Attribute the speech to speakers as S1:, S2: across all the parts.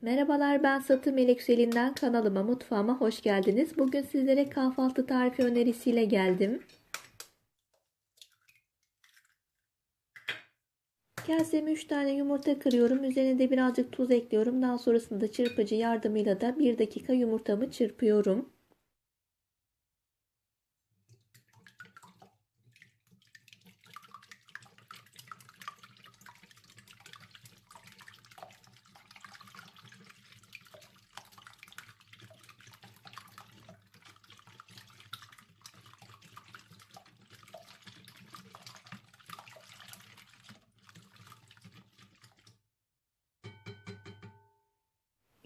S1: Merhabalar ben Satı Melek kanalıma mutfağıma hoş geldiniz. Bugün sizlere kahvaltı tarifi önerisiyle geldim. Kaseme 3 tane yumurta kırıyorum. Üzerine de birazcık tuz ekliyorum. Daha sonrasında çırpıcı yardımıyla da 1 dakika yumurtamı çırpıyorum.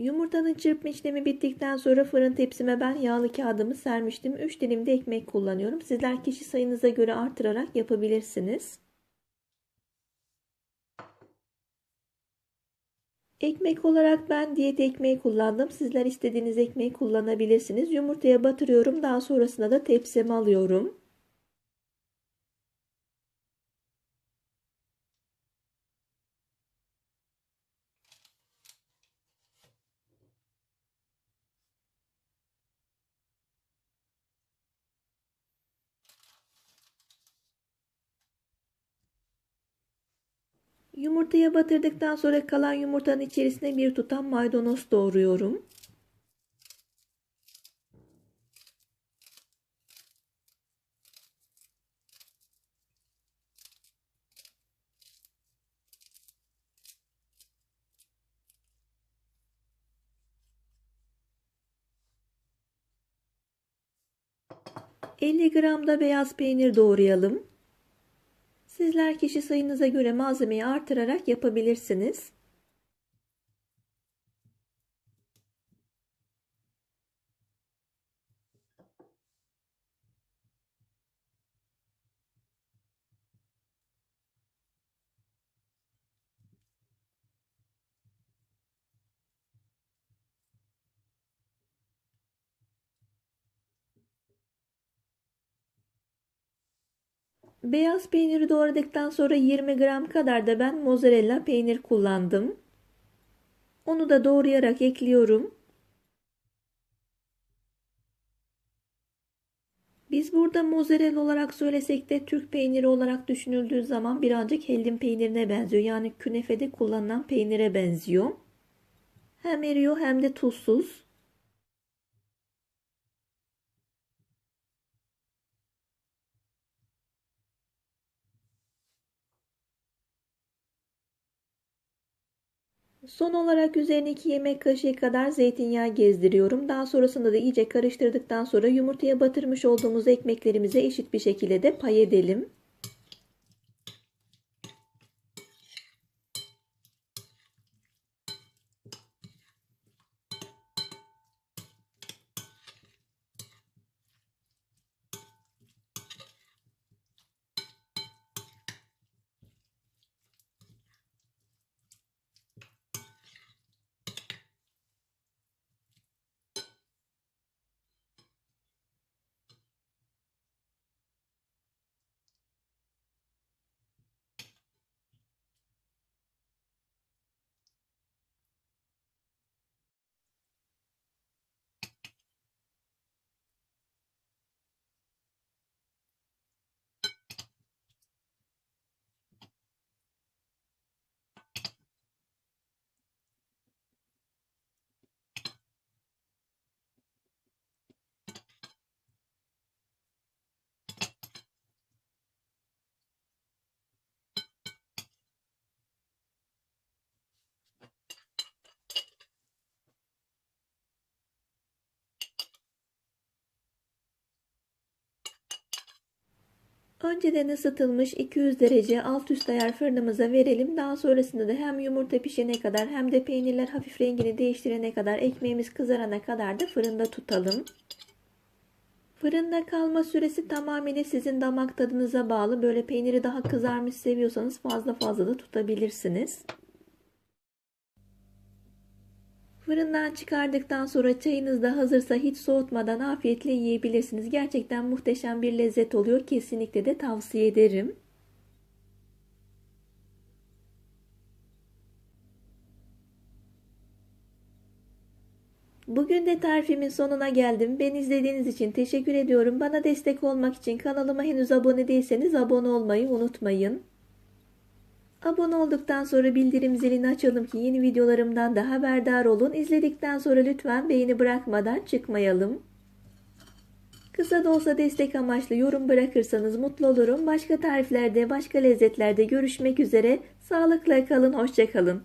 S1: Yumurtanın çırpma işlemi bittikten sonra fırın tepsime ben yağlı kağıdımı sermiştim. 3 dilim de ekmek kullanıyorum. Sizler kişi sayınıza göre artırarak yapabilirsiniz. Ekmek olarak ben diyet ekmeği kullandım. Sizler istediğiniz ekmeği kullanabilirsiniz. Yumurtaya batırıyorum. Daha sonrasında da tepsime alıyorum. Yumurtaya batırdıktan sonra kalan yumurtanın içerisine bir tutam maydanoz doğruyorum. ...50 gram da beyaz peynir doğrayalım. Sizler kişi sayınıza göre malzemeyi artırarak yapabilirsiniz. Beyaz peyniri doğradıktan sonra 20 gram kadar da ben mozzarella peynir kullandım. Onu da doğrayarak ekliyorum. Biz burada mozzarella olarak söylesek de Türk peyniri olarak düşünüldüğü zaman birazcık hellim peynirine benziyor. Yani künefede kullanılan peynire benziyor. Hem eriyor hem de tuzsuz. Son olarak üzerine 2 yemek kaşığı kadar zeytinyağı gezdiriyorum. Daha sonrasında da iyice karıştırdıktan sonra yumurtaya batırmış olduğumuz ekmeklerimize eşit bir şekilde de pay edelim. Önceden ısıtılmış 200 derece alt üst ayar fırınımıza verelim. Daha sonrasında da hem yumurta pişene kadar hem de peynirler hafif rengini değiştirene kadar ekmeğimiz kızarana kadar da fırında tutalım. Fırında kalma süresi tamamıyla sizin damak tadınıza bağlı. Böyle peyniri daha kızarmış seviyorsanız fazla fazla da tutabilirsiniz. Fırından çıkardıktan sonra çayınız da hazırsa hiç soğutmadan afiyetle yiyebilirsiniz. Gerçekten muhteşem bir lezzet oluyor. Kesinlikle de tavsiye ederim. Bugün de tarifimin sonuna geldim. Beni izlediğiniz için teşekkür ediyorum. Bana destek olmak için kanalıma henüz abone değilseniz abone olmayı unutmayın. Abone olduktan sonra bildirim zilini açalım ki yeni videolarımdan da haberdar olun. İzledikten sonra lütfen beğeni bırakmadan çıkmayalım. Kısa da olsa destek amaçlı yorum bırakırsanız mutlu olurum. Başka tariflerde, başka lezzetlerde görüşmek üzere. Sağlıkla kalın, hoşça kalın.